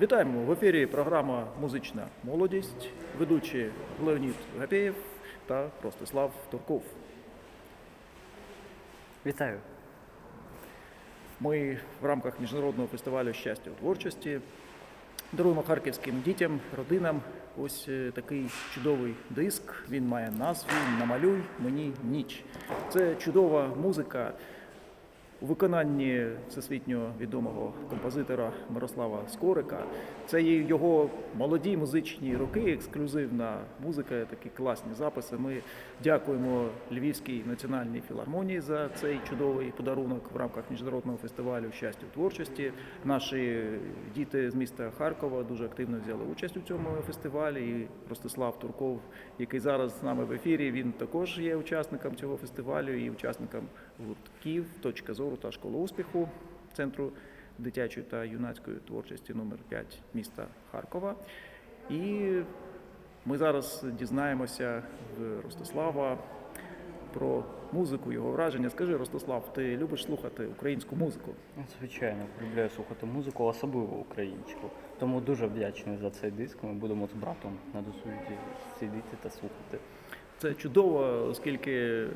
Вітаємо в ефірі програма Музична молодість, ведучі Леонід Гапєєв та Ростислав Турков. Вітаю. Ми в рамках міжнародного фестивалю щастя у творчості даруємо харківським дітям, родинам ось е, такий чудовий диск. Він має назву Намалюй мені ніч. Це чудова музика у виконанні всесвітньо відомого композитора Мирослава Скорика. Це його молоді музичні роки, ексклюзивна музика, такі класні записи. Ми дякуємо Львівській національній філармонії за цей чудовий подарунок в рамках міжнародного фестивалю щастя у творчості. Наші діти з міста Харкова дуже активно взяли участь у цьому фестивалі. І Ростислав Турков, який зараз з нами в ефірі, він також є учасником цього фестивалю і учасником гуртків «Точка зору та школа успіху центру дитячої та юнацької творчості номер 5 міста Харкова. І ми зараз дізнаємося в Ростислава про музику, його враження. Скажи, Ростислав, ти любиш слухати українську музику? Ну, Звичайно, полюбляю слухати музику, особливо українську. Тому дуже вдячний за цей диск. Ми будемо з братом на досуді сидіти та слухати. Це чудово, оскільки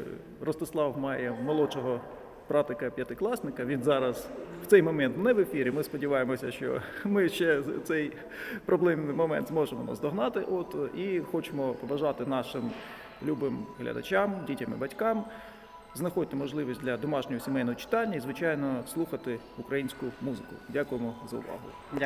Ростислав має молодшого братика п'ятикласника. Він зараз в цей момент не в ефірі. Ми сподіваємося, що ми ще цей проблемний момент зможемо наздогнати. От і хочемо побажати нашим любим глядачам, дітям і батькам. Знаходьте можливість для домашнього сімейного читання і, звичайно, слухати українську музику. Дякуємо за увагу. Дякую.